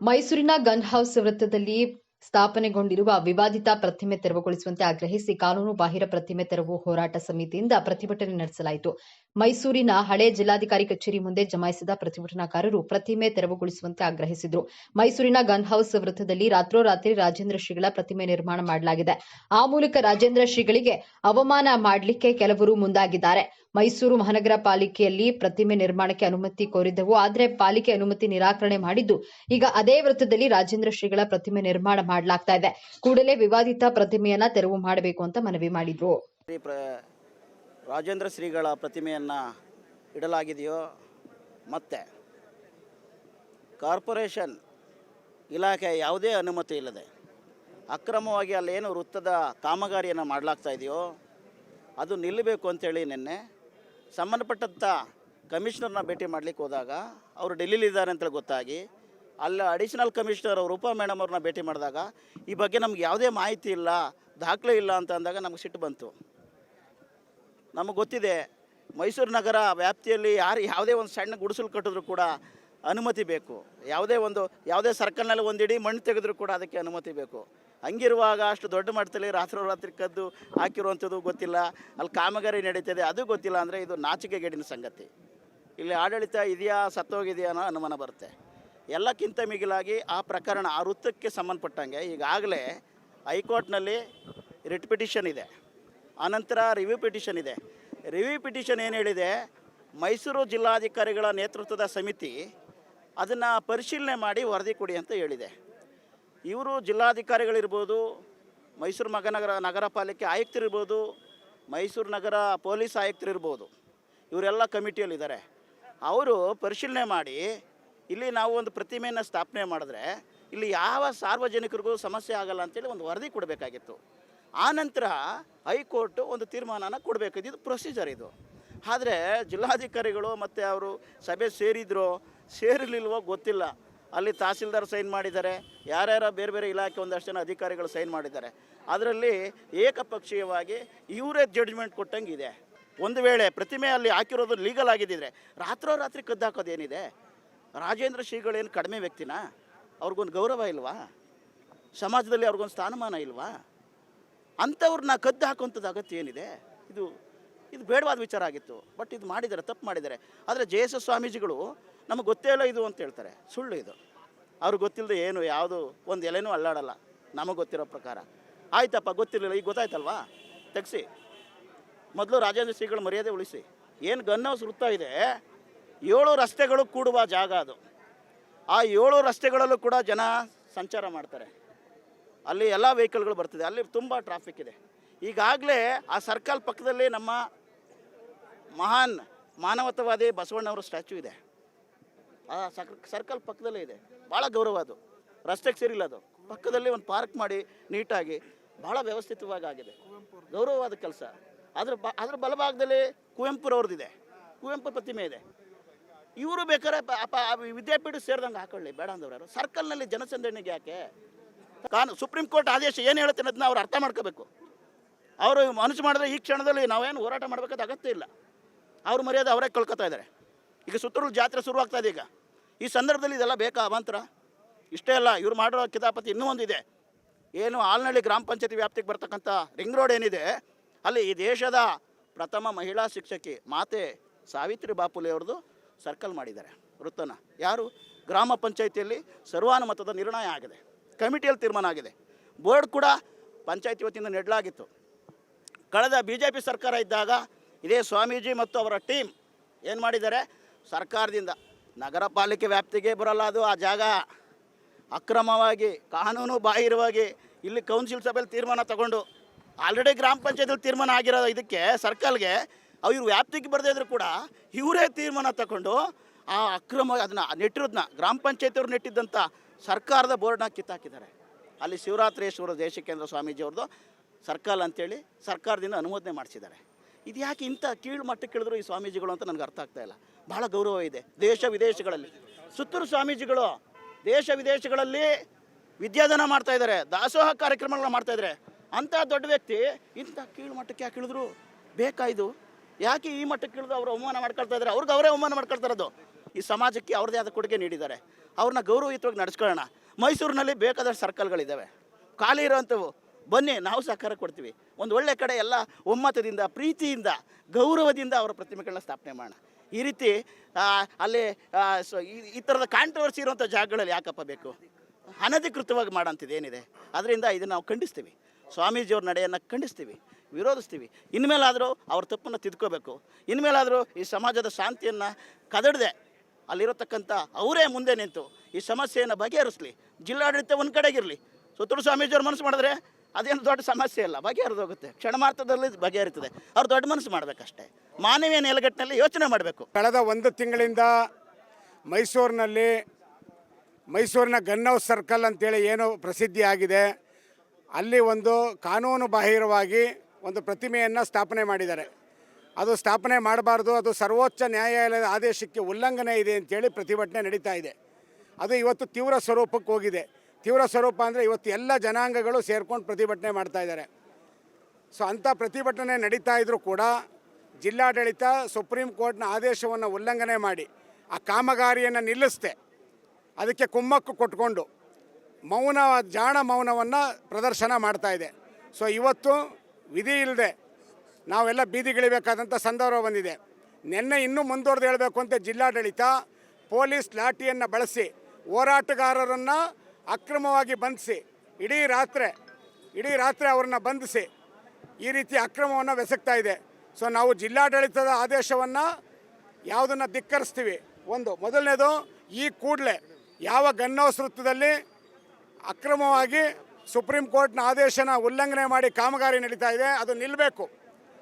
ಮೈಸೂರಿನ gun house ವೃತ್ತದಲ್ಲಿ ಸ್ಥಾಪನೆಗೊಂಡಿರುವ ವಿವಾದಿತ ಪ್ರತಿಮೆ ತೆರವುಗೊಳಿಸುವಂತೆ ಆಗ್ರಹಿಸಿ ಕಾನೂನು ಬಾಹಿರ ಪ್ರತಿಮೆ ತೆರವು ಹೋರಾಟ ಸಮಿತಿಯಿಂದ ಪ್ರತಿಭಟನೆ ನಡೆಸಲಾಯಿತು. ಮೈಸೂರಿನ ಹಳೆ ಜಿಲ್ಲಾಧಿಕಾರಿ ಕಚೇರಿ ಮುಂದೆ ಜಮಾಯಿಸಿದ ಪ್ರತಿಭಟನಾಕಾರರು ಪ್ರತಿಮೆ ತೆರವುಗೊಳಿಸುವಂತೆ ಆಗ್ರಹಿಸಿದರು. ಮೈಸೂರಿನ ಗನ್ ಹೌಸ್ ವೃತ್ತದಲ್ಲಿ ರಾತ್ರೋರಾತ್ರಿ ರಾಜೇಂದ್ರ ಶ್ರೀಗಳ ಪ್ರತಿಮೆ ನಿರ್ಮಾಣ ಮಾಡಲಾಗಿದೆ. ಆ ಮೂಲಕ ರಾಜೇಂದ್ರ ಶ್ರೀಗಳಿಗೆ ಅವಮಾನ ಮಾಡಲಿಕ್ಕೆ ಕೆಲವರು ಮುಂದಾಗಿದ್ದಾರೆ. ಮೈಸೂರು ಮಹಾನಗರ ಪಾಲಿಕೆಯಲ್ಲಿ ಪ್ರತಿಮೆ ನಿರ್ಮಾಣಕ್ಕೆ ಅನುಮತಿ ಕೋರಿದ್ದವು, ಆದರೆ ಪಾಲಿಕೆ ಅನುಮತಿ ನಿರಾಕರಣೆ ಮಾಡಿದ್ದು, ಈಗ ಅದೇ ವೃತ್ತದಲ್ಲಿ ರಾಜೇಂದ್ರ ಶ್ರೀಗಳ ಪ್ರತಿಮೆ ನಿರ್ಮಾಣ ಮಾಡಲಾಗ್ತಾ ಇದೆ. ಕೂಡಲೇ ವಿವಾದಿತ ಪ್ರತಿಮೆಯನ್ನ ತೆರವು ಮಾಡಬೇಕು ಅಂತ ಮನವಿ ಮಾಡಿದ್ರು. ರಾಜೇಂದ್ರ ಶ್ರೀಗಳ ಪ್ರತಿಮೆಯನ್ನು ಇಡಲಾಗಿದೆಯೋ? ಮತ್ತು ಕಾರ್ಪೊರೇಷನ್ ಇಲಾಖೆ ಯಾವುದೇ ಅನುಮತಿ ಇಲ್ಲದೆ ಅಕ್ರಮವಾಗಿ ಅಲ್ಲೇನು ವೃತ್ತದ ಕಾಮಗಾರಿಯನ್ನು ಮಾಡಲಾಗ್ತಾ ಇದೆಯೋ, ಅದು ನಿಲ್ಲಬೇಕು ಅಂತೇಳಿ ನಿನ್ನೆ ಸಂಬಂಧಪಟ್ಟಂಥ ಕಮಿಷನರ್ನ ಭೇಟಿ ಮಾಡಲಿಕ್ಕೆ ಹೋದಾಗ ಅವರು ಡೆಲ್ಲಿಲಿದ್ದಾರೆ ಅಂತೇಳಿ ಗೊತ್ತಾಗಿ ಅಲ್ಲಿ ಅಡಿಷನಲ್ ಕಮಿಷನರ್ ಅವರು ರೂಪಾ ಮೇಡಮ್ ಅವ್ರನ್ನ ಭೇಟಿ ಮಾಡಿದಾಗ ಈ ಬಗ್ಗೆ ನಮ್ಗೆ ಯಾವುದೇ ಮಾಹಿತಿ ಇಲ್ಲ, ದಾಖಲೆ ಇಲ್ಲ ಅಂತ ಅಂದಾಗ ನಮ್ಗೆ ಸಿಟ್ಟು ಬಂತು. ನಮಗೆ ಗೊತ್ತಿದೆ, ಮೈಸೂರು ನಗರ ವ್ಯಾಪ್ತಿಯಲ್ಲಿ ಯಾರು ಯಾವುದೇ ಒಂದು ಸಣ್ಣ ಗುಡಿಸಲು ಕಟ್ಟಿದ್ರು ಕೂಡ ಅನುಮತಿ ಬೇಕು. ಯಾವುದೇ ಒಂದು, ಯಾವುದೇ ಸರ್ಕಲ್ನಲ್ಲಿ ಒಂದು ಇಡೀ ಮಣ್ಣು ತೆಗೆದ್ರೂ ಕೂಡ ಅದಕ್ಕೆ ಅನುಮತಿ ಬೇಕು. ಹಂಗಿರುವಾಗ ಅಷ್ಟು ದೊಡ್ಡ ಮಟ್ಟದಲ್ಲಿ ರಾತ್ರೋರಾತ್ರಿ ಕದ್ದು ಹಾಕಿರುವಂಥದ್ದು ಗೊತ್ತಿಲ್ಲ, ಅಲ್ಲಿ ಕಾಮಗಾರಿ ನಡೀತದೆ, ಅದು ಗೊತ್ತಿಲ್ಲ ಅಂದರೆ ಇದು ನಾಚಿಕೆಗೇಡಿನ ಸಂಗತಿ. ಇಲ್ಲಿ ಆಡಳಿತ ಇದೆಯಾ, ಸತ್ತೋಗಿದೆಯಾ ಅನ್ನೋ ಅನುಮಾನ ಬರುತ್ತೆ. ಎಲ್ಲಕ್ಕಿಂತ ಮಿಗಿಲಾಗಿ ಆ ಪ್ರಕರಣ ಆ ವೃತ್ತಕ್ಕೆ ಸಂಬಂಧಪಟ್ಟಂಗೆ ಈಗಾಗಲೇ ಹೈಕೋರ್ಟ್ನಲ್ಲಿ ರಿಟ್ ಪಿಟಿಷನ್ ಇದೆ. ಆನಂತರ ರಿವ್ಯೂ ಪಿಟಿಷನ್ ಇದೆ. ರಿವ್ಯೂ ಪಿಟಿಷನ್ ಏನು ಹೇಳಿದೆ, ಮೈಸೂರು ಜಿಲ್ಲಾಧಿಕಾರಿಗಳ ನೇತೃತ್ವದ ಸಮಿತಿ ಅದನ್ನು ಪರಿಶೀಲನೆ ಮಾಡಿ ವರದಿ ಕೊಡಿ ಅಂತ ಹೇಳಿದೆ. ಇವರು ಜಿಲ್ಲಾಧಿಕಾರಿಗಳಿರ್ಬೋದು, ಮೈಸೂರು ಮಹಾನಗರ, ನಗರ ಪಾಲಿಕೆ ಆಯುಕ್ತರಿರ್ಬೋದು, ಮೈಸೂರು ನಗರ ಪೊಲೀಸ್ ಆಯುಕ್ತರಿರ್ಬೋದು, ಇವರೆಲ್ಲ ಕಮಿಟಿಯಲ್ಲಿದ್ದಾರೆ. ಅವರು ಪರಿಶೀಲನೆ ಮಾಡಿ, ಇಲ್ಲಿ ನಾವು ಒಂದು ಪ್ರತಿಮೆಯನ್ನು ಸ್ಥಾಪನೆ ಮಾಡಿದ್ರೆ, ಇಲ್ಲಿ ಯಾವ ಸಾರ್ವಜನಿಕರಿಗೂ ಸಮಸ್ಯೆ ಆಗಲ್ಲ ಅಂತೇಳಿ ಒಂದು ವರದಿ ಕೊಡಬೇಕಾಗಿತ್ತು. ಆನಂತರ ಹೈಕೋರ್ಟ್ ಒಂದು ತೀರ್ಮಾನನ ಕೊಡಬೇಕಿದ್ದು ಇದು ಪ್ರೊಸೀಜರ್ ಇದು. ಆದರೆ ಜಿಲ್ಲಾಧಿಕಾರಿಗಳು ಮತ್ತು ಅವರು ಸಭೆ ಸೇರಿದ್ರೋ ಸೇರಿರ್ಲಿಲ್ವೋ ಗೊತ್ತಿಲ್ಲ. ಅಲ್ಲಿ ತಹಸೀಲ್ದಾರ್ ಸೈನ್ ಮಾಡಿದ್ದಾರೆ. ಯಾರ್ಯಾರ ಬೇರೆ ಬೇರೆ ಇಲಾಖೆ ಒಂದಷ್ಟು ಜನ ಅಧಿಕಾರಿಗಳು ಸೈನ್ ಮಾಡಿದ್ದಾರೆ. ಅದರಲ್ಲಿ ಏಕಪಕ್ಷೀಯವಾಗಿ ಇವರೇ ಜಡ್ಜ್ಮೆಂಟ್ ಕೊಟ್ಟಂಗಿದೆ. ಒಂದು ವೇಳೆ ಪ್ರತಿಮೆ ಅಲ್ಲಿ ಹಾಕಿರೋದು ಲೀಗಲ್ ಆಗಿದ್ದಿದ್ರೆ ರಾತ್ರೋರಾತ್ರಿ ಕದ್ದು ಹಾಕೋದೇನಿದೆ ರಾಜೇಂದ್ರ ಶ್ರೀಗಳೇನು ಕಡಿಮೆ ವ್ಯಕ್ತಿನಾ? ಅವ್ರಿಗೊಂದು ಗೌರವ ಇಲ್ವಾ? ಸಮಾಜದಲ್ಲಿ ಅವ್ರಿಗೊಂದು ಸ್ಥಾನಮಾನ ಇಲ್ವಾ? ಅಂಥವ್ರನ್ನ ಕದ್ದು ಹಾಕುವಂಥದ್ದು ಅಗತ್ಯ ಏನಿದೆ? ಇದು ಇದು ಬೇಡವಾದ ವಿಚಾರ ಆಗಿತ್ತು. ಬಟ್ ಇದು ಮಾಡಿದ್ದಾರೆ, ತಪ್ಪು ಮಾಡಿದ್ದಾರೆ. ಆದರೆ ಜೆ ಎಸ್ ಸ್ವಾಮೀಜಿಗಳು ನಮಗೆ ಗೊತ್ತೇ ಇಲ್ಲ ಇದು ಅಂತ ಹೇಳ್ತಾರೆ. ಸುಳ್ಳು ಇದು. ಅವ್ರಿಗೆ ಗೊತ್ತಿಲ್ಲದೆ ಏನು, ಯಾವುದು, ಒಂದು ಎಲೆನೂ ಅಲ್ಲಾಡಲ್ಲ. ನಮಗೆ ಗೊತ್ತಿರೋ ಪ್ರಕಾರ. ಆಯ್ತಪ್ಪ, ಗೊತ್ತಿರಲಿಲ್ಲ, ಈಗ ಗೊತ್ತಾಯ್ತಲ್ವಾ? ತೆಗ್ಸಿ. ಮೊದಲು ರಾಜೇಂದ್ರ ಶ್ರೀಗಳು ಮರ್ಯಾದೆ ಉಳಿಸಿ. ಏನು ಗನ್ ಹೌಸ್ ವೃತ್ತ ಇದೆ? ಏಳು ರಸ್ತೆಗಳು ಕೂಡುವ ಜಾಗ ಅದು. ಆ ಏಳು ರಸ್ತೆಗಳಲ್ಲೂ ಕೂಡ ಜನ ಸಂಚಾರ ಮಾಡ್ತಾರೆ. ಅಲ್ಲಿ ಎಲ್ಲ ವೆಹಿಕಲ್ಗಳು ಬರ್ತಿದೆ. ಅಲ್ಲಿ ತುಂಬ ಟ್ರಾಫಿಕ್ ಇದೆ. ಈಗಾಗಲೇ ಆ ಸರ್ಕಲ್ ಪಕ್ಕದಲ್ಲಿ ನಮ್ಮ ಮಹಾನ್ ಮಾನವತಾವಾದಿ ಬಸವಣ್ಣವರ ಸ್ಟ್ಯಾಚ್ಯೂ ಇದೆ. ಆ ಸರ್ಕಲ್ ಪಕ್ಕದಲ್ಲೇ ಇದೆ. ಭಾಳ ಗೌರವ ಅದು. ರಸ್ತೆಗೆ ಸೇರಿಲ್ಲ ಅದು. ಪಕ್ಕದಲ್ಲಿ ಒಂದು ಪಾರ್ಕ್ ಮಾಡಿ ನೀಟಾಗಿ ಭಾಳ ವ್ಯವಸ್ಥಿತವಾಗಿ ಆಗಿದೆ. ಗೌರವವಾದ ಕೆಲಸ. ಅದ್ರ ಬ ಅದ್ರ ಬಲಭಾಗದಲ್ಲಿ ಕುವೆಂಪುರವ್ರದ್ದಿದೆ. ಕುವೆಂಪು ಪ್ರತಿಮೆ ಇದೆ. ಇವರು ಬೇಕಾದ್ರೆ ವಿದ್ಯಾಪೀಠ ಸೇರಿದಂಗೆ ಹಾಕೊಳ್ಳಿ. ಬೇಡ ಅಂದವ್ರು ಸರ್ಕಲ್ನಲ್ಲಿ ಜನಸಂದಣಿಗೆ ಯಾಕೆ? ಕಾನು ಸುಪ್ರೀಂ ಕೋರ್ಟ್ ಆದೇಶ ಏನು ಹೇಳುತ್ತೆ ಅನ್ನೋದನ್ನ ಅವ್ರು ಅರ್ಥ ಮಾಡ್ಕೋಬೇಕು. ಅವರು ಮನಸ್ಸು ಮಾಡಿದ್ರೆ ಈ ಕ್ಷಣದಲ್ಲಿ ನಾವೇನು ಹೋರಾಟ ಮಾಡಬೇಕಾದ ಅಗತ್ಯ ಇಲ್ಲ. ಅವ್ರ ಮರ್ಯಾದೆ ಅವರೇ ಕಳ್ಕೊತಾ ಇದ್ದಾರೆ ಈಗ ಸುತ್ತೂರು ಜಾತ್ರೆ ಶುರುವಾಗ್ತಾ ಇದೆ ಈಗ. ಈ ಸಂದರ್ಭದಲ್ಲಿ ಇದೆಲ್ಲ ಬೇಕಾ ಅವಾಂತರ? ಇಷ್ಟೇ ಅಲ್ಲ, ಇವ್ರು ಮಾಡಿರೋ ಕಿತಾಪತಿ ಇನ್ನೂ ಒಂದಿದೆ ಏನು ಆಲ್ನಳ್ಳಿ ಗ್ರಾಮ ಪಂಚಾಯತಿ ವ್ಯಾಪ್ತಿಗೆ ಬರ್ತಕ್ಕಂಥ ರಿಂಗ್ ರೋಡ್ ಏನಿದೆ, ಅಲ್ಲಿ ಈ ದೇಶದ ಪ್ರಥಮ ಮಹಿಳಾ ಶಿಕ್ಷಕಿ ಮಾತೆ ಸಾವಿತ್ರಿ ಬಾಪುಲೆ ಅವ್ರದ್ದು ಸರ್ಕಲ್ ಮಾಡಿದ್ದಾರೆ. ವೃತ್ತನ. ಯಾರು? ಗ್ರಾಮ ಪಂಚಾಯತಿಯಲ್ಲಿ ಸರ್ವಾನುಮತದ ನಿರ್ಣಯ ಆಗಿದೆ. ಕಮಿಟಿಯಲ್ಲಿ ತೀರ್ಮಾನ ಆಗಿದೆ. ಬೋರ್ಡ್ ಕೂಡ ಪಂಚಾಯತಿ ವತಿಯಿಂದ ನೆಡಲಾಗಿತ್ತು. ಕಳೆದ ಬಿ ಜೆ ಪಿ ಸರ್ಕಾರ ಇದ್ದಾಗ ಇದೇ ಸ್ವಾಮೀಜಿ ಮತ್ತು ಅವರ ಟೀಮ್ ಏನು ಮಾಡಿದ್ದಾರೆ? ಸರ್ಕಾರದಿಂದ ನಗರ ಪಾಲಿಕೆ ವ್ಯಾಪ್ತಿಗೆ ಬರಲ್ಲ ಅದು, ಆ ಜಾಗ ಅಕ್ರಮವಾಗಿ, ಕಾನೂನು ಬಾಹಿರವಾಗಿ ಇಲ್ಲಿ ಕೌನ್ಸಿಲ್ ಸಭೆಯಲ್ಲಿ ತೀರ್ಮಾನ ತಗೊಂಡು ಆಲ್ರೆಡಿ ಗ್ರಾಮ ಪಂಚಾಯತಿಯಲ್ಲಿ ತೀರ್ಮಾನ ಆಗಿರೋ ಇದಕ್ಕೆ ಸರ್ಕಲ್ಗೆ ಅವ್ರು ವ್ಯಾಪ್ತಿಗೆ ಬರದೇ ಇದ್ರು ಕೂಡ ಇವರೇ ತೀರ್ಮಾನ ತಗೊಂಡು ಆ ಅಕ್ರಮ ಅದನ್ನ ನೆಟ್ಟಿರೋದನ್ನ ಗ್ರಾಮ ಪಂಚಾಯತಿಯವ್ರು ನೆಟ್ಟಿದ್ದಂಥ ಸರ್ಕಾರದ ಬೋರ್ಡ್ನ ಕಿತ್ತಾಕಿದ್ದಾರೆ. ಅಲ್ಲಿ ಶಿವರಾತ್ರೇಶ್ವರ ದೇಶಿಕೇಂದ್ರ ಸ್ವಾಮೀಜಿ ಅವ್ರದ್ದು ಸರ್ಕಲ್ ಅಂತೇಳಿ ಸರ್ಕಾರದಿಂದ ಅನುಮೋದನೆ ಮಾಡಿಸಿದ್ದಾರೆ. ಇದು ಯಾಕೆ ಇಂಥ ಕೀಳು ಮಟ್ಟಕ್ಕೆ ಕೇಳಿದ್ರು ಈ ಸ್ವಾಮೀಜಿಗಳು ಅಂತ ನನಗೆ ಅರ್ಥ ಆಗ್ತಾ ಇಲ್ಲ. ಭಾಳ ಗೌರವ ಇದೆ ದೇಶ ವಿದೇಶಗಳಲ್ಲಿ. ಸುತ್ತೂರು ಸ್ವಾಮೀಜಿಗಳು ದೇಶ ವಿದೇಶಗಳಲ್ಲಿ ವಿದ್ಯಾದಾನ ಮಾಡ್ತಾ ಇದ್ದಾರೆ, ದಾಸೋಹ ಕಾರ್ಯಕ್ರಮಗಳನ್ನ ಮಾಡ್ತಾ ಇದ್ದಾರೆ. ಅಂಥ ದೊಡ್ಡ ವ್ಯಕ್ತಿ ಇಂಥ ಕೀಳು ಮಟ್ಟಕ್ಕೆ ಯಾಕೆ ಇಳಿದ್ರು? ಬೇಕಾಯ್ದು ಯಾಕೆ ಈ ಮಟ್ಟಕ್ಕೆ ಇಳಿದು ಅವರು ಅವಮಾನ ಮಾಡ್ಕೊಳ್ತಾ ಇದ್ದಾರೆ? ಅವ್ರಿಗೆ ಅವರೇ ಅವಮಾನ ಮಾಡ್ಕೊಳ್ತಾ ಇರೋದು. ಈ ಸಮಾಜಕ್ಕೆ ಅವ್ರದೇ ಆದ ಕೊಡುಗೆ ನೀಡಿದ್ದಾರೆ. ಅವ್ರನ್ನ ಗೌರವಯುತವಾಗಿ ನಡೆಸ್ಕೊಳ್ಳೋಣ. ಮೈಸೂರಿನಲ್ಲಿ ಬೇಕಾದಷ್ಟು ಸರ್ಕಲ್ಗಳಿದ್ದಾವೆ. ಖಾಲಿ ಇರೋವಂಥವು ಬನ್ನಿ, ನಾವು ಸಹಕಾರ ಕೊಡ್ತೀವಿ. ಒಂದು ಒಳ್ಳೆ ಕಡೆ ಎಲ್ಲ ಒಮ್ಮತದಿಂದ, ಪ್ರೀತಿಯಿಂದ, ಗೌರವದಿಂದ ಅವರ ಪ್ರತಿಮೆಗಳನ್ನ ಸ್ಥಾಪನೆ ಮಾಡೋಣ. ಈ ರೀತಿ ಅಲ್ಲಿ ಈ ಥರದ ಕಾಂಟ್ರವರ್ಸಿ ಇರುವಂಥ ಜಾಗಗಳಲ್ಲಿ ಯಾಕಪ್ಪ ಬೇಕು? ಅನಧಿಕೃತವಾಗಿ ಮಾಡೋಂಥದ್ದು ಏನಿದೆ? ಅದರಿಂದ ಇದನ್ನು ನಾವು ಖಂಡಿಸ್ತೀವಿ. ಸ್ವಾಮೀಜಿಯವ್ರ ನಡೆಯನ್ನು ಖಂಡಿಸ್ತೀವಿ. ವಿರೋಧಿಸ್ತೀವಿ. ಇನ್ಮೇಲಾದರೂ ಅವ್ರ ತಪ್ಪನ್ನು ತಿದ್ಕೋಬೇಕು. ಇನ್ಮೇಲಾದರೂ ಈ ಸಮಾಜದ ಶಾಂತಿಯನ್ನು ಕದಡದೆ. ಅಲ್ಲಿರತಕ್ಕಂಥ ಅವರೇ ಮುಂದೆ ನಿಂತು ಈ ಸಮಸ್ಯೆಯನ್ನು ಬಗೆಹರಿಸಲಿ. ಜಿಲ್ಲಾಡಳಿತ ಒಂದು ಕಡೆಗಿರಲಿ. ಸುತ್ತೂರು ಸ್ವಾಮೀಜಿಯವ್ರು ಮನಸ್ಸು ಮಾಡಿದ್ರೆ ಅದೇನು ದೊಡ್ಡ ಸಮಸ್ಯೆ ಇಲ್ಲ ಬಗೆಹರಿದೋಗುತ್ತೆ ಕ್ಷಣಮಾರ್ಥದಲ್ಲಿ ಬಗೆಹರಿತದೆ. ಅವ್ರು ದೊಡ್ಡ ಮನಸ್ಸು ಮಾಡಬೇಕಷ್ಟೇ. ಮಾನವೀಯ ನೆಲೆಗಟ್ಟಿನಲ್ಲಿ ಯೋಚನೆ ಮಾಡಬೇಕು. ಕಳೆದ ಒಂದು ತಿಂಗಳಿಂದ ಮೈಸೂರಿನಲ್ಲಿ, ಮೈಸೂರಿನ ಗನ್ ಹೌಸ್ ಸರ್ಕಲ್ ಅಂತೇಳಿ ಏನು ಪ್ರಸಿದ್ಧಿಯಾಗಿದೆ ಅಲ್ಲಿ ಒಂದು ಕಾನೂನು ಬಾಹಿರವಾಗಿ ಒಂದು ಪ್ರತಿಮೆಯನ್ನು ಸ್ಥಾಪನೆ ಮಾಡಿದ್ದಾರೆ. ಅದು ಸ್ಥಾಪನೆ ಮಾಡಬಾರ್ದು, ಅದು ಸರ್ವೋಚ್ಚ ನ್ಯಾಯಾಲಯದ ಆದೇಶಕ್ಕೆ ಉಲ್ಲಂಘನೆ ಇದೆ ಅಂತೇಳಿ ಪ್ರತಿಭಟನೆ ನಡೀತಾ ಇದೆ. ಅದು ಇವತ್ತು ತೀವ್ರ ಸ್ವರೂಪಕ್ಕೆ ಹೋಗಿದೆ. ತೀವ್ರ ಸ್ವರೂಪ ಅಂದರೆ ಇವತ್ತು ಎಲ್ಲ ಜನಾಂಗಗಳು ಸೇರ್ಕೊಂಡು ಪ್ರತಿಭಟನೆ ಮಾಡ್ತಾ ಇದ್ದಾರೆ. ಸೊ ಅಂಥ ಪ್ರತಿಭಟನೆ ನಡೀತಾ ಇದ್ದರೂ ಕೂಡ ಜಿಲ್ಲಾಡಳಿತ ಸುಪ್ರೀಂ ಕೋರ್ಟ್ನ ಆದೇಶವನ್ನು ಉಲ್ಲಂಘನೆ ಮಾಡಿ ಆ ಕಾಮಗಾರಿಯನ್ನು ನಿಲ್ಲಿಸ್ದೆ. ಅದಕ್ಕೆ ಕುಮ್ಮಕ್ಕು ಕೊಟ್ಕೊಂಡು ಮೌನ, ಜಾಣ ಮೌನವನ್ನು ಪ್ರದರ್ಶನ ಮಾಡ್ತಾ ಇದೆ. ಸೊ ಇವತ್ತು ವಿಧಿ ಇಲ್ಲದೆ ನಾವೆಲ್ಲ ಬೀದಿಗಿಳಿಬೇಕಾದಂಥ ಸಂದರ್ಭ ಬಂದಿದೆ. ನಿನ್ನೆ ಇನ್ನೂ ಮುಂದುವರೆದು ಹೇಳಬೇಕು ಅಂತ ಜಿಲ್ಲಾಡಳಿತ ಪೊಲೀಸ್ ಲಾಠಿಯನ್ನು ಬಳಸಿ ಹೋರಾಟಗಾರರನ್ನು ಅಕ್ರಮವಾಗಿ ಬಂಧಿಸಿ, ಇಡೀ ರಾತ್ರಿ ಇಡೀ ರಾತ್ರಿ ಅವರನ್ನು ಬಂಧಿಸಿ ಈ ರೀತಿ ಅಕ್ರಮವನ್ನು ಬೆಸಗ್ತಾ ಇದೆ. ಸೊ ನಾವು ಜಿಲ್ಲಾಡಳಿತದ ಆದೇಶವನ್ನು ಯಾವುದನ್ನು ಧಿಕ್ಕರಿಸ್ತೀವಿ? ಒಂದು, ಮೊದಲನೇದು ಈ ಕೂಡಲೇ ಯಾವ ಗನ್ನೋಸ್ ವೃತ್ತದಲ್ಲಿ ಅಕ್ರಮವಾಗಿ ಸುಪ್ರೀಂ ಕೋರ್ಟ್ನ ಆದೇಶನ ಉಲ್ಲಂಘನೆ ಮಾಡಿ ಕಾಮಗಾರಿ ನಡೀತಾ ಇದೆ, ಅದು ನಿಲ್ಲಬೇಕು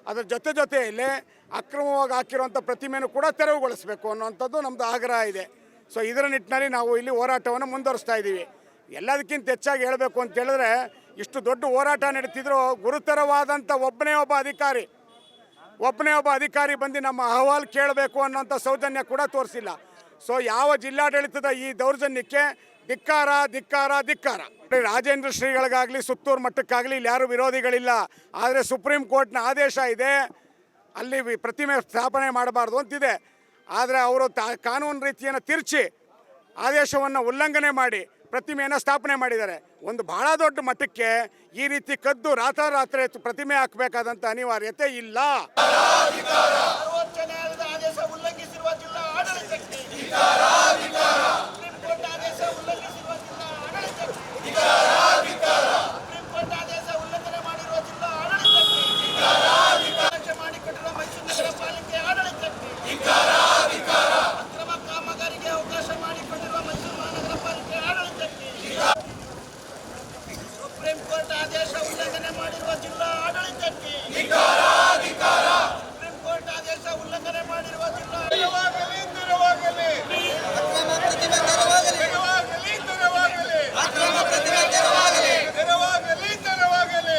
ಅದರ ಜೊತೆ ಜೊತೆಯಲ್ಲಿ ಅಕ್ರಮವಾಗಿ ಹಾಕಿರುವಂಥ ಪ್ರತಿಮೆಯನ್ನು ಕೂಡ ತೆರವುಗೊಳಿಸಬೇಕು ಅನ್ನುವಂಥದ್ದು ನಮ್ಮದು ಆಗ್ರಹ ಇದೆ. ಸೊ ಇದರ ನಿಟ್ಟಿನಲ್ಲಿ ನಾವು ಇಲ್ಲಿ ಹೋರಾಟವನ್ನು ಮುಂದುವರಿಸ್ತಾ ಇದ್ದೀವಿ. ಎಲ್ಲದಕ್ಕಿಂತ ಹೆಚ್ಚಾಗಿ ಹೇಳಬೇಕು ಅಂತ ಹೇಳಿದ್ರೆ, ಇಷ್ಟು ದೊಡ್ಡ ಹೋರಾಟ ನಡೀತಿದ್ರು ಗುರುತರವಾದಂಥ ಒಬ್ಬನೇ ಒಬ್ಬ ಅಧಿಕಾರಿ, ಒಬ್ಬನೇ ಒಬ್ಬ ಅಧಿಕಾರಿ ಬಂದು ನಮ್ಮ ಅಹವಾಲು ಕೇಳಬೇಕು ಅನ್ನೋಂಥ ಸೌಜನ್ಯ ಕೂಡ ತೋರಿಸಿಲ್ಲ. ಸೊ ಯಾವ ಜಿಲ್ಲಾಡಳಿತದ ಈ ದೌರ್ಜನ್ಯಕ್ಕೆ ಧಿಕ್ಕಾರ ಧಿಕ್ಕಾರ ಧಿಕ್ಕಾರ. ರಾಜೇಂದ್ರ ಶ್ರೀಗಳಿಗಾಗಲಿ, ಸುತ್ತೂರು ಮಟ್ಟಕ್ಕಾಗಲಿ ಇಲ್ಲಿ ಯಾರು ವಿರೋಧಿಗಳಿಲ್ಲ. ಆದರೆ ಸುಪ್ರೀಂ ಕೋರ್ಟ್ನ ಆದೇಶ ಇದೆ. ಅಲ್ಲಿ ಪ್ರತಿಮೆ ಸ್ಥಾಪನೆ ಮಾಡಬಾರ್ದು ಅಂತಿದೆ. ಆದರೆ ಅವರು ತಾ ಕಾನೂನು ರೀತಿಯನ್ನು ತಿರುಚಿ ಆದೇಶವನ್ನು ಉಲ್ಲಂಘನೆ ಮಾಡಿ ಪ್ರತಿಮೆಯನ್ನು ಸ್ಥಾಪನೆ ಮಾಡಿದ್ದಾರೆ. ಒಂದು ಬಹಳ ದೊಡ್ಡ ಮಟ್ಟಕ್ಕೆ ಈ ರೀತಿ ಕದ್ದು ರಾತ್ರೋರಾತ್ರಿ ಪ್ರತಿಮೆ ಹಾಕಬೇಕಾದಂಥ ಅನಿವಾರ್ಯತೆ ಇಲ್ಲ. ಸರ್ವೋಚ್ಚ ನ್ಯಾಯಾಲಯದ ಆದೇಶ ಉಲ್ಲಂಘಿಸಿರುವ ಜಿಲ್ಲಾ ಆಡಳಿತಕ್ಕೆ ಸುಪ್ರೀಂ ಕೋರ್ಟ್ ಆದೇಶ ಉಲ್ಲಂಘಿಸಿರುವ ಜಿಲ್ಲಾ ಆಡಳಿತಕ್ಕೆ ಸುಪ್ರೀಂ ಕೋರ್ಟ್ ಆದೇಶ ಉಲ್ಲಂಘನೆ ಮಾಡಿರುವ ಜಿಲ್ಲಾ ಆಡಳಿತಕ್ಕೆ ಅವಕಾಶ ಮಾಡಿಕೊಟ್ಟಿರುವ ಮೈಸೂರು ನಗರ ಪಾಲಿಕೆ ಆಡಳಿತಕ್ಕೆ ಅಕ್ರಮ ಕಾಮಗಾರಿಗೆ ಅವಕಾಶ ಮಾಡಿಕೊಟ್ಟಿರುವ ಮೈಸೂರು ಮಹಾನಗರ ಪಾಲಿಕೆ ಆಡಳಿತಕ್ಕೆ ಸುಪ್ರೀಂ ಕೋರ್ಟ್ ಆದೇಶ ಉಲ್ಲಂಘನೆ ಮಾಡಿರುವ ಜಿಲ್ಲಾ ಆಡಳಿತಕ್ಕೆ ಸುಪ್ರೀಂ ಕೋರ್ಟ್ ಆದೇಶ ಉಲ್ಲಂಘನೆ ಮಾಡಿರುವ ಜಿಲ್ಲಾ ತೆರವಾಗಲಿ. ತೆರವಾಗಲಿ ತೆರವಾಗಲಿ. ತೆರವಾಗಲಿ. ತೆರವಾಗಲಿ ತೆರವಾಗಲಿ.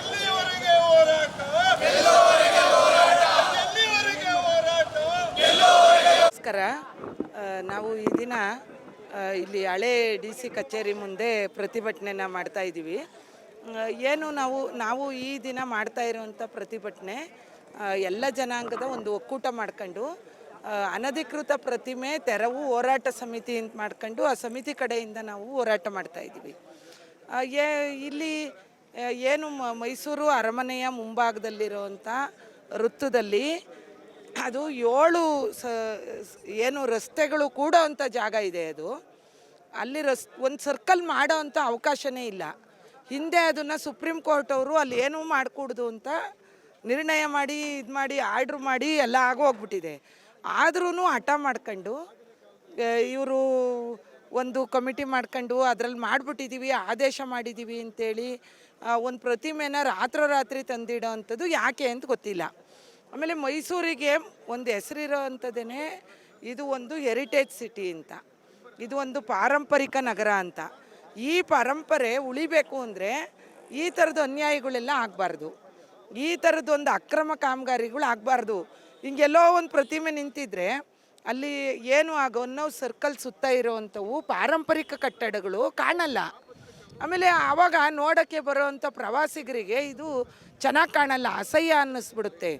ಎಲ್ಲಿಯವರೆಗೆ ಹೋರಾಟ? ಎಲ್ಲಿಯವರೆಗೆ ಹೋರಾಟ? ನಮಸ್ಕಾರ. ನಾವು ಈ ದಿನ ಇಲ್ಲಿ ಹಳೆ ಡಿ ಸಿ ಕಚೇರಿ ಮುಂದೆ ಪ್ರತಿಭಟನೆನ ಮಾಡ್ತಾ ಇದ್ದೀವಿ. ಏನು ನಾವು ನಾವು ಈ ದಿನ ಮಾಡ್ತಾ ಇರುವಂಥ ಪ್ರತಿಭಟನೆ ಎಲ್ಲ ಜನಾಂಗದ ಒಂದು ಒಕ್ಕೂಟ ಮಾಡ್ಕೊಂಡು ಅನಧಿಕೃತ ಪ್ರತಿಮೆ, ತೆರವು, ಹೋರಾಟ ಸಮಿತಿ ಅಂತ ಮಾಡ್ಕೊಂಡು ಆ ಸಮಿತಿ ಕಡೆಯಿಂದ ನಾವು ಹೋರಾಟ ಮಾಡ್ತಾ ಇದ್ದೀವಿ. ಏ, ಇಲ್ಲಿ ಏನು ಮೈಸೂರು ಅರಮನೆಯ ಮುಂಭಾಗದಲ್ಲಿರುವಂಥ ವೃತ್ತದಲ್ಲಿ ಅದು ಏಳು ಸ, ಏನು ರಸ್ತೆಗಳು ಕೂಡ ಅಂತ ಜಾಗ ಇದೆ ಅದು. ಅಲ್ಲಿ ರಸ್ ಒಂದು ಸರ್ಕಲ್ ಮಾಡೋ ಅಂಥ ಅವಕಾಶನೇ ಇಲ್ಲ. ಹಿಂದೆ ಅದನ್ನು ಸುಪ್ರೀಂ ಕೋರ್ಟ್ ಅವರು ಅಲ್ಲಿ ಏನೂ ಮಾಡಿಕೊಡ್ದು ಅಂತ ನಿರ್ಣಯ ಮಾಡಿ, ಇದು ಮಾಡಿ, ಆರ್ಡ್ರ್ ಮಾಡಿ ಎಲ್ಲ ಆಗೋಗ್ಬಿಟ್ಟಿದೆ ಆದ್ರೂ ಹಠ ಮಾಡ್ಕೊಂಡು ಇವರು ಒಂದು ಕಮಿಟಿ ಮಾಡ್ಕೊಂಡು ಅದರಲ್ಲಿ ಮಾಡಿಬಿಟ್ಟಿದ್ದೀವಿ ಆದೇಶ ಮಾಡಿದ್ದೀವಿ ಅಂತೇಳಿ ಒಂದು ಪ್ರತಿಮೆನ ರಾತ್ರೋರಾತ್ರಿ ತಂದಿಡೋ ಅಂಥದ್ದು ಯಾಕೆ ಅಂತ ಗೊತ್ತಿಲ್ಲ. ಆಮೇಲೆ ಮೈಸೂರಿಗೆ ಒಂದು ಹೆಸರಿರೋ ಅಂಥದ್ದೇ ಇದು ಒಂದು ಹೆರಿಟೇಜ್ ಸಿಟಿ ಅಂತ. ಇದು ಒಂದು ಪಾರಂಪರಿಕ ನಗರ ಅಂತ. ಈ ಪರಂಪರೆ ಉಳಿಬೇಕು ಅಂದರೆ ಈ ಥರದ ಅನ್ಯಾಯಗಳೆಲ್ಲ ಆಗಬಾರ್ದು. ಈ ಥರದ್ದೊಂದು ಅಕ್ರಮ ಕಾಮಗಾರಿಗಳು ಆಗಬಾರ್ದು. ಹಿಂಗೆಲ್ಲೋ ಒಂದು ಪ್ರತಿಮೆ ನಿಂತಿದ್ರೆ ಅಲ್ಲಿ ಏನು ಆ ಗನ್ನವ್ ಸರ್ಕಲ್ ಸುತ್ತ ಇರೋವಂಥವು ಪಾರಂಪರಿಕ ಕಟ್ಟಡಗಳು ಕಾಣಲ್ಲ. ಆಮೇಲೆ ಆವಾಗ ನೋಡೋಕ್ಕೆ ಬರೋವಂಥ ಪ್ರವಾಸಿಗರಿಗೆ ಇದು ಚೆನ್ನಾಗಿ ಕಾಣಲ್ಲ, ಅಸಹ್ಯ ಅನ್ನಿಸ್ಬಿಡುತ್ತೆ.